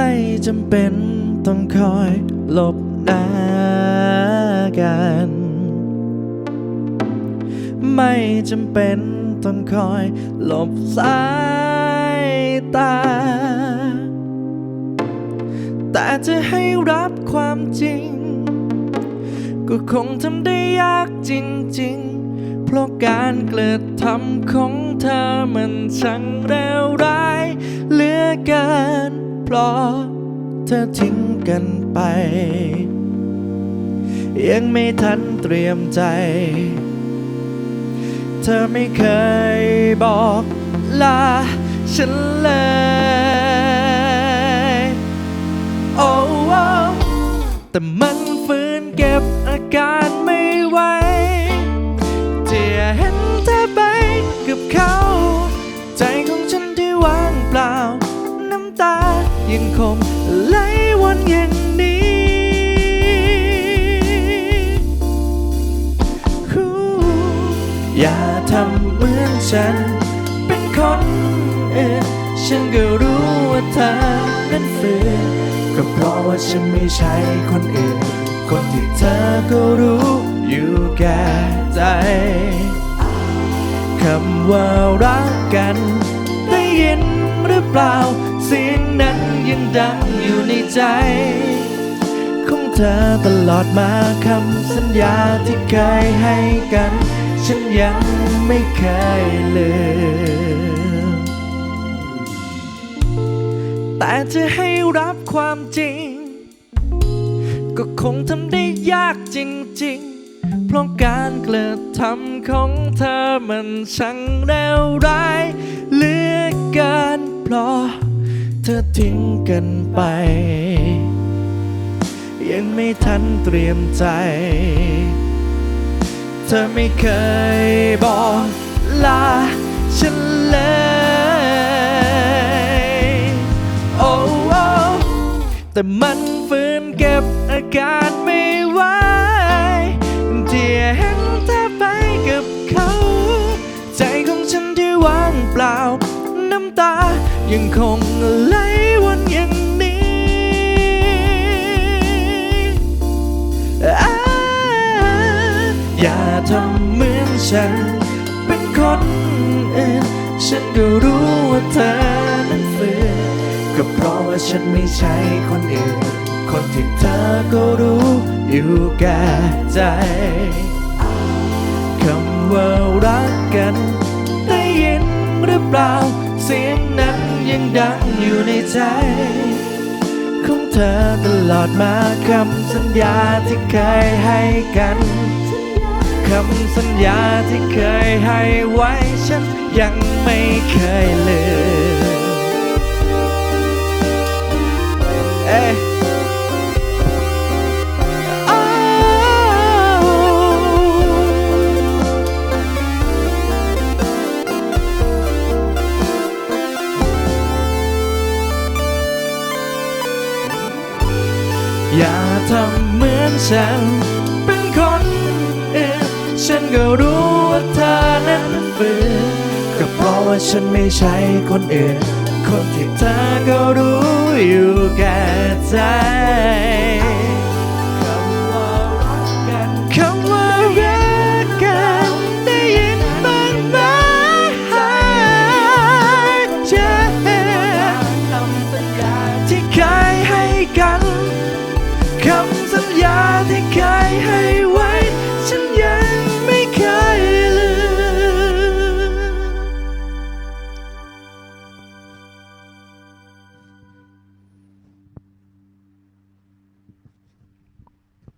ไม่จำเป็นต้องคอยหลบหน้ากัน ไม่จำเป็นต้องคอยหลบสายตา แต่จะให้รับความจริง ก็คงทำได้ยากจริง ๆ เพราะการเกระทำของเธอมันช่างเลวร้ายเหลือเกิน เพราะเธอทิ้งกันไป ยังไม่ทันเตรียมใจ เธอไม่เคยบอกลาฉันเลยโอ้โอแต่มันฝืนเก็บอาการ ยังคงไหลวนอย่างนี้ อย่าทำเหมือนฉัน เป็นคนอื่นฉันก็รู้ว่าเธอนั้นฝืนก็เพราะว่าฉันไม่ใช่คนอื่น คนที่เธอก็รู้อยู่แก่ใจคำว่ารักกัน ได้ยินหรือเปล่าเสียงนั้น ยังดังอยู่ในใจ ของเธอตลอดมาคำสัญญาที่เคยให้กัน ฉันยังไม่เคยลืมแต่จะให้รับความจริง ก็คงทำได้ยากจริง ๆ เพราะการกระทำของเธอมันช่างเลวร้ายเหลือเกินเพราะเธอ ทิ้งกันไป ยังไม่ทันเตรียมใจ เธอไม่เคยบอกลาฉันเลยโอ้โอแต่มันฝืนเก็บอาการไม่ไหวที่เห็นเธอไปกับเขา ใจของฉันที่ว่างเปล่า น้ำตายังคง อย่าทำเหมือนฉัน เป็นคนอื่น ฉันก็รู้ว่าเธอนั้นฝืนก็เพราะว่าฉันไม่ใช่คนอื่น คนที่เธอก็รู้อยู่แก่ใจคำว่ารักกันได้ยินหรือเปล่า เสียงนั้นยังดังอยู่ในใจของเธอตลอดมาคำสัญญาที่เคยให้กัน คำสัญญาที่เคยให้ไว้ ฉันยังไม่เคยลืมเอ๊ะอ้อย่าทำเหมือนฉันเป็นคน ฉันก็รู้ว่าเธอนั้นฝืนก็เพราะว่าฉันไม่ใช่คนอื่น คนที่เธอก็รู้อยู่แก่ใจคำว่ารักกันคำว่ารักกันได้ยินบ้างไหมเจ็บคำสัญญาที่เคยให้กันคำสัญญาที่เคยให้